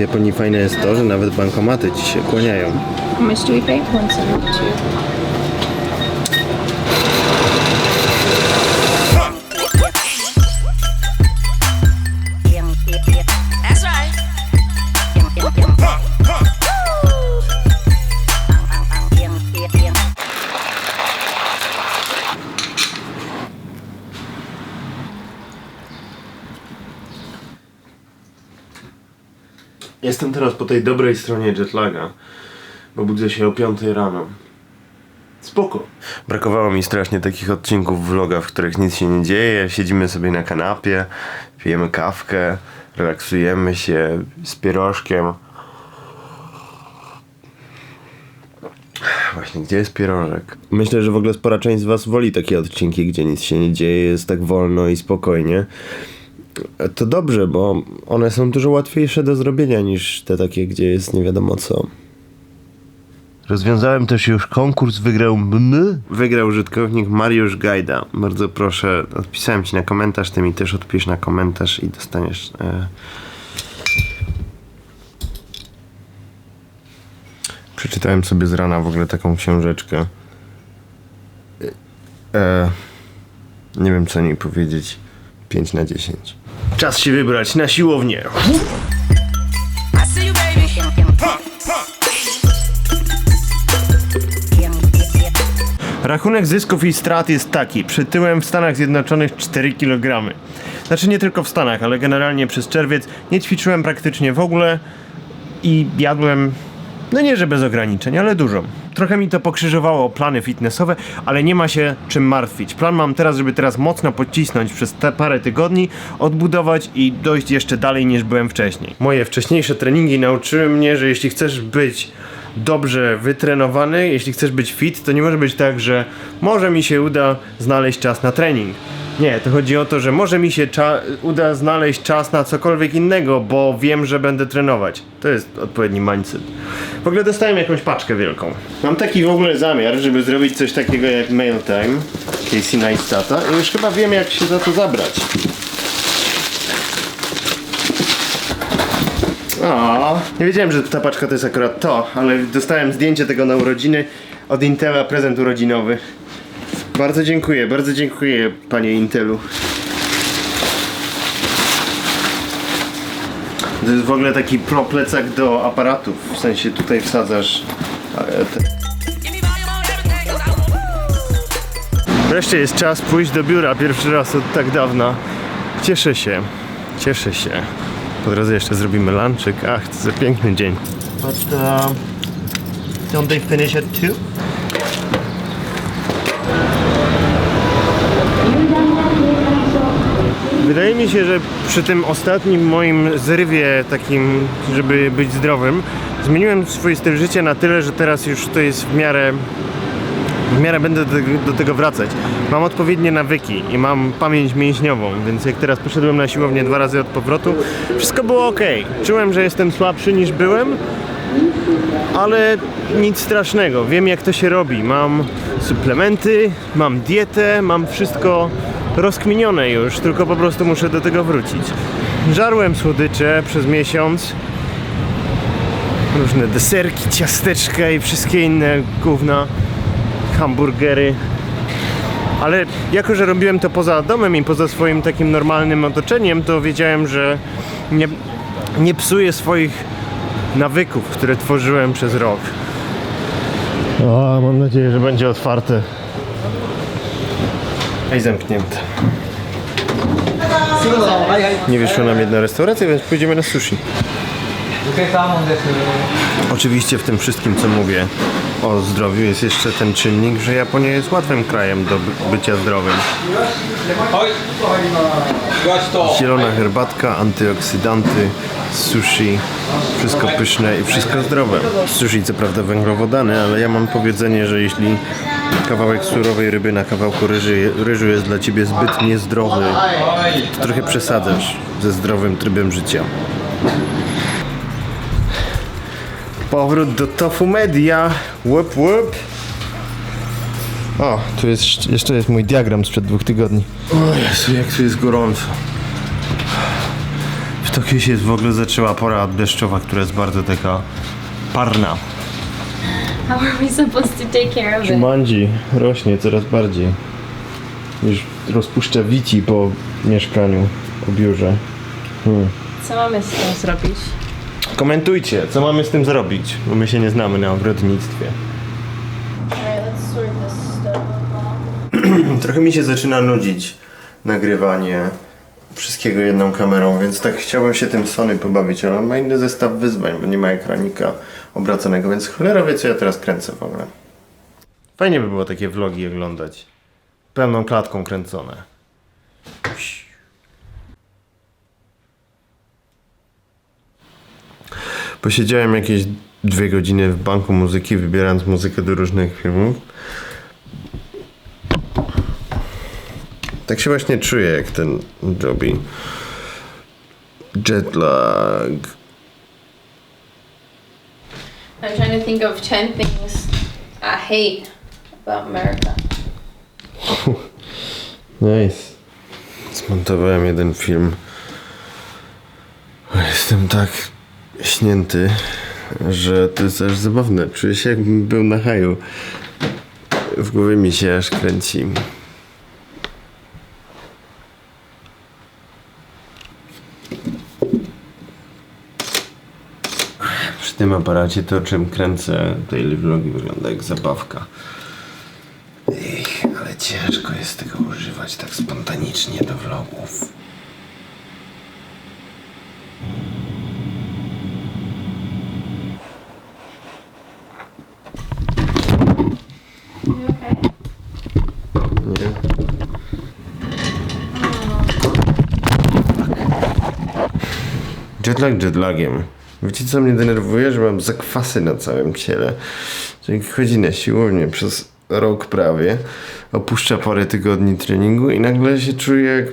Japonii fajne jest to, że nawet bankomaty ci się kłaniają. How much do we Jestem teraz po tej dobrej stronie jetlaga, bo budzę się o 5 rano. Spoko. Brakowało mi strasznie takich odcinków vloga, w których nic się nie dzieje. Siedzimy sobie na kanapie, pijemy kawkę, relaksujemy się z pierożkiem. Właśnie, gdzie jest pierożek? Myślę, że w ogóle spora część z Was woli takie odcinki, gdzie nic się nie dzieje, jest tak wolno i spokojnie. To dobrze, bo one są dużo łatwiejsze do zrobienia niż te takie, gdzie jest nie wiadomo co. Rozwiązałem też już konkurs, wygrał m. Wygrał użytkownik Mariusz Gajda. Bardzo proszę, odpisałem ci na komentarz, ty mi też odpisz na komentarz i dostaniesz... E... Przeczytałem sobie z rana w ogóle taką książeczkę. E... Nie wiem co o niej powiedzieć. 5 na 10. Czas się wybrać na siłownię. Rachunek zysków i strat jest taki. Przytyłem w Stanach Zjednoczonych 4 kg. Znaczy nie tylko w Stanach, ale generalnie przez czerwiec nie ćwiczyłem praktycznie w ogóle i jadłem, no nie że bez ograniczeń, ale dużo. Trochę mi to pokrzyżowało plany fitnessowe, ale nie ma się czym martwić. Plan mam teraz, żeby teraz mocno podcisnąć przez te parę tygodni, odbudować i dojść jeszcze dalej niż byłem wcześniej. Moje wcześniejsze treningi nauczyły mnie, że jeśli chcesz być dobrze wytrenowany, jeśli chcesz być fit, to nie może być tak, że może mi się uda znaleźć czas na trening. Nie, to chodzi o to, że może mi się uda znaleźć czas na cokolwiek innego, bo wiem, że będę trenować. To jest odpowiedni mindset. W ogóle dostałem jakąś paczkę wielką. Mam taki w ogóle zamiar, żeby zrobić coś takiego jak mail time, Casey Neistata i już chyba wiem jak się za to zabrać. O, nie wiedziałem, że ta paczka to jest akurat to, ale dostałem zdjęcie tego na urodziny od Intela, prezent urodzinowy. Bardzo dziękuję, bardzo dziękuję panie Intelu. To jest w ogóle taki pro plecak do aparatów, w sensie tutaj wsadzasz e, Wreszcie jest czas pójść do biura pierwszy raz od tak dawna. Cieszę się, cieszę się. Po drodze jeszcze zrobimy lunchik. Ach, to za piękny dzień. But uh, don't they finish at two? Wydaje mi się, że przy tym ostatnim moim zrywie takim, żeby być zdrowym, zmieniłem swój styl życia na tyle, że teraz już to jest w miarę w miarę będę do, tego- wracać. Mam odpowiednie nawyki i mam pamięć mięśniową, więc jak teraz poszedłem na siłownię dwa razy od powrotu, wszystko było ok. Czułem, że jestem słabszy niż byłem, ale nic strasznego. Wiem jak to się robi. Mam suplementy, mam dietę, mam wszystko rozkminione już, tylko po prostu muszę do tego wrócić. Żarłem słodycze przez miesiąc. Różne deserki, ciasteczka i wszystkie inne gówna hamburgery. Ale jako, że robiłem to poza domem i poza swoim takim normalnym otoczeniem, to wiedziałem, że nie, nie psuję swoich nawyków, które tworzyłem przez rok. O, mam nadzieję, że będzie otwarte. I zamknięte. Nie wyszła nam jedna restauracja, więc pójdziemy na sushi. Oczywiście w tym wszystkim, co mówię o zdrowiu, jest jeszcze ten czynnik, że Japonia jest łatwym krajem do by- bycia zdrowym. Zielona herbatka, antyoksydanty, sushi, wszystko pyszne i wszystko zdrowe. Sushi co prawda węglowodany, ale ja mam powiedzenie, że jeśli kawałek surowej ryby na kawałku ryży, ryżu jest dla ciebie zbyt niezdrowy, to trochę przesadzasz ze zdrowym trybem życia. Powrót do Tofu Media. Łup, łup. O, tu jest jeszcze jest mój diagram sprzed dwóch tygodni. O Jezu, jak tu jest gorąco. W Tokiu się w ogóle zaczęła pora deszczowa, która jest bardzo taka parna. How are we supposed to take care of it? Jumanji rośnie coraz bardziej. Już rozpuszcza wici po mieszkaniu, po biurze. Hmm. Co mamy z tym zrobić? Komentujcie, co mamy z tym zrobić, bo my się nie znamy na ogrodnictwie. Trochę mi się zaczyna nudzić nagrywanie wszystkiego jedną kamerą, więc tak chciałbym się tym Sony pobawić, ale on ma inny zestaw wyzwań, bo nie ma ekranika obracanego, więc cholera wie co ja teraz kręcę w ogóle. Fajnie by było takie vlogi oglądać. Pełną klatką kręcone. Posiedziałem jakieś dwie godziny w banku muzyki, wybierając muzykę do różnych filmów. Tak się właśnie czuję, jak ten robi. Jetlag. I'm trying to think of 10 things I hate about America. Nice. Zmontowałem jeden film. Jestem tak śnięty, że to jest aż zabawne. Czuję się jakbym był na haju. W głowie mi się aż kręci. Przy tym aparacie to, czym kręcę daily vlogi wygląda jak zabawka. Ich, ale ciężko jest tego używać tak spontanicznie do vlogów. Nie. Jetlag jetlagiem. Wiecie co mnie denerwuje? Że mam zakwasy na całym ciele. Jak chodzi na siłownię przez rok prawie, opuszcza parę tygodni treningu i nagle się czuję jak,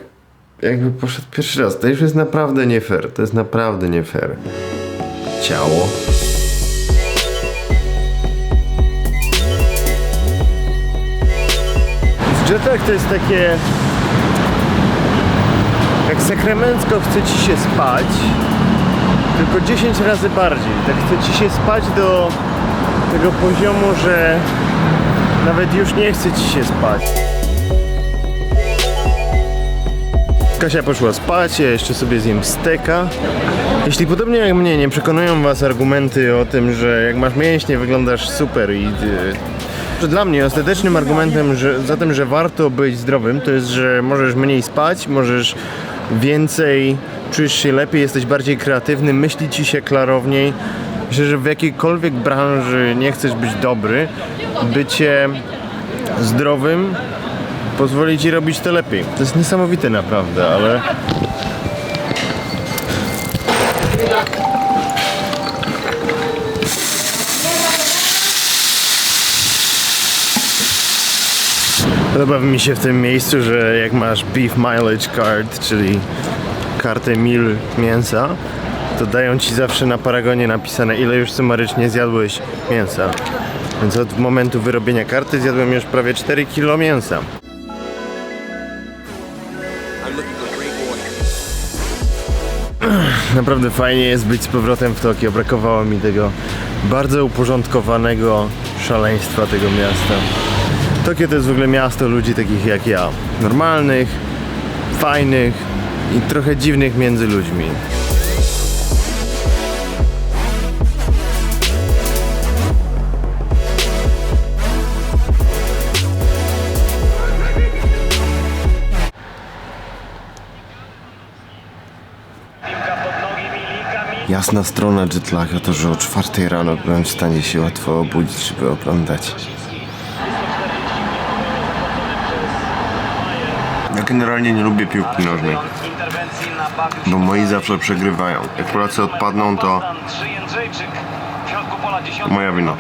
jakby poszedł pierwszy raz. To już jest naprawdę nie fair. To jest naprawdę nie fair. Ciało. Jetlag to jest takie... Jak sakramencko chce ci się spać, tylko 10 razy bardziej. Tak chce ci się spać do tego poziomu, że nawet już nie chce ci się spać. Kasia poszła spać, ja jeszcze sobie zjem steka. Jeśli podobnie jak mnie nie przekonują was argumenty o tym, że jak masz mięśnie wyglądasz super i... że dla mnie ostatecznym argumentem że, za tym, że warto być zdrowym, to jest, że możesz mniej spać, możesz więcej, czujesz się lepiej, jesteś bardziej kreatywny, myśli ci się klarowniej. Myślę, że w jakiejkolwiek branży nie chcesz być dobry, bycie zdrowym pozwoli ci robić to lepiej. To jest niesamowite naprawdę, ale Podoba mi się w tym miejscu, że jak masz beef mileage card, czyli kartę mil mięsa, to dają ci zawsze na paragonie napisane ile już sumarycznie zjadłeś mięsa. Więc od momentu wyrobienia karty zjadłem już prawie 4 kg mięsa. Naprawdę fajnie jest być z powrotem w Tokio. Brakowało mi tego bardzo uporządkowanego szaleństwa tego miasta. Tokio to jest w ogóle miasto ludzi takich jak ja. Normalnych, fajnych i trochę dziwnych między ludźmi. Jasna strona jetlaga to, że o czwartej rano byłem w stanie się łatwo obudzić, żeby oglądać. Ja generalnie nie lubię piłki nożnej, bo moi zawsze przegrywają. Jak Polacy odpadną, to moja wina.